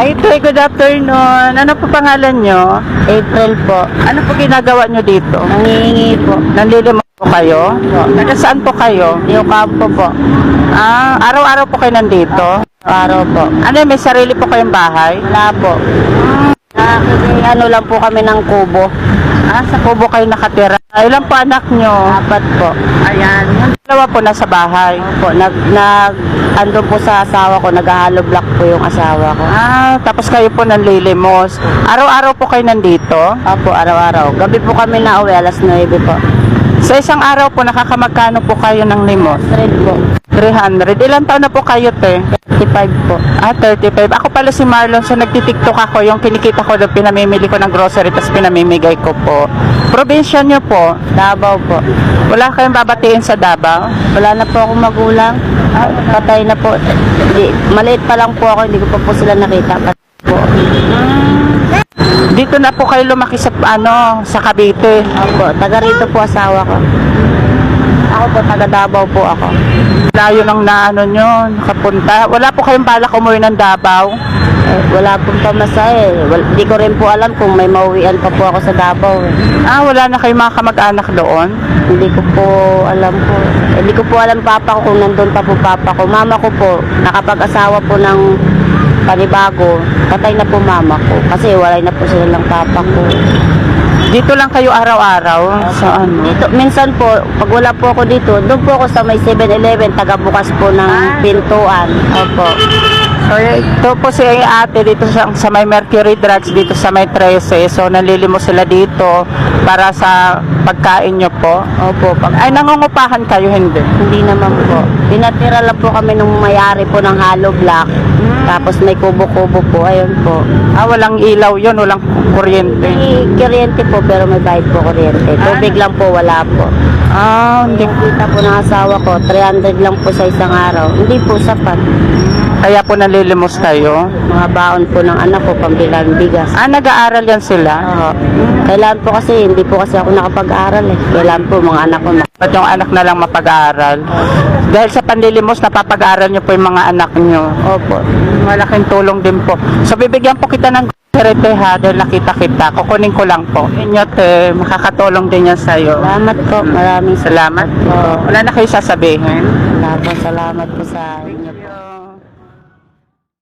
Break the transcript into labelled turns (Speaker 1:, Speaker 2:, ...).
Speaker 1: Hi, Tay. Good afternoon. Ano po pangalan nyo?
Speaker 2: April po.
Speaker 1: Ano po ginagawa nyo dito?
Speaker 2: Nangihingi po.
Speaker 1: Nanlilimot po kayo? Taga saan po kayo?
Speaker 2: Yung kampo po.
Speaker 1: Ah, araw-araw po kayo nandito?
Speaker 2: Araw po.
Speaker 1: Ano, may sarili po kayong bahay?
Speaker 2: Wala po. Ano lang po kami ng kubo.
Speaker 1: Ah, sa kubo kayo nakatira. Ilan po anak nyo?
Speaker 2: Apat po.
Speaker 1: Ayan. Yung dalawa po nasa bahay.
Speaker 2: Po, nag, nag, andun po sa asawa ko, naghahalo block po yung asawa ko.
Speaker 1: Ah, tapos kayo po nanlilimos. Araw-araw po kayo nandito?
Speaker 2: Apo, araw-araw. Gabi po kami na uwi, alas 9 po.
Speaker 1: Sa isang araw po, nakakamagkano po kayo ng limos?
Speaker 2: Street po.
Speaker 1: 300. Ilan taon na po kayo, te?
Speaker 2: 35 po.
Speaker 1: Ah, 35. Ako pala si Marlon. So, nagtitiktok ako. Yung kinikita ko doon, pinamimili ko ng grocery, tapos pinamimigay ko po. Probinsya nyo po.
Speaker 2: Davao po.
Speaker 1: Wala kayong babatiin sa Davao?
Speaker 2: Wala na po akong magulang. Patay na po. Di, maliit pa lang po ako, hindi ko pa po sila nakita. Patay po.
Speaker 1: Dito na po kayo lumaki sa, ano, sa Cavite.
Speaker 2: Opo, taga rito po asawa ko. Ako po, taga Davao po ako.
Speaker 1: Layo ng naano nyo, nakapunta. Wala po kayong balak umuwi ng Davao?
Speaker 2: Eh, wala pong pamasahe. Wal, di ko rin po alam kung may mauwian pa po ako sa Davao. eh.
Speaker 1: Ah, wala na kayong mga kamag-anak doon?
Speaker 2: Hindi ko po alam po. Eh, Hindi ko po alam papa ko kung nandun pa po papa ko. Mama ko po, nakapag-asawa po ng panibago. Patay na po mama ko. Kasi walay na po sila ng papa ko.
Speaker 1: Dito lang kayo araw-araw? Sa ano?
Speaker 2: Dito, minsan po, pag wala po ako dito, doon po ako sa may 7-Eleven, taga bukas po ng pintuan. Opo.
Speaker 1: So, ito po si ate dito sa, sa may Mercury Drugs dito sa may 13. So, nalilimo sila dito para sa pagkain nyo po.
Speaker 2: Opo, pag
Speaker 1: Ay, nangungupahan kayo, hindi?
Speaker 2: Hindi naman po. Pinatira lang po kami nung mayari po ng hollow block. Tapos may kubo-kubo po. Ayun po.
Speaker 1: Ah, walang ilaw yon walang kuryente.
Speaker 2: May kuryente po pero may bayad po kuryente. Tubig lang po wala po.
Speaker 1: Ah, hindi.
Speaker 2: Kita po ng asawa ko, 300 lang po sa isang araw. Hindi po sapat.
Speaker 1: Kaya po nalilimos kayo.
Speaker 2: Mga baon po ng anak ko, pambilang bigas.
Speaker 1: Ah, nag-aaral yan sila?
Speaker 2: Oo. Kailan po kasi, hindi po kasi ako nakapag-aral eh. Kailan po mga anak ko
Speaker 1: Ba't yung anak na lang mapag-aaral? Dahil sa panlilimos, napapag-aaral nyo po yung mga anak nyo.
Speaker 2: Opo.
Speaker 1: Malaking tulong din po. So, bibigyan po kita ng Terete ha, dahil nakita kita. Kukunin ko lang po. Inyo, te, makakatulong din yan sa'yo.
Speaker 2: Salamat po. Maraming
Speaker 1: Salamat po.
Speaker 2: po.
Speaker 1: Wala na kayo sasabihin.
Speaker 2: Wala po. Salamat po sa inyo po.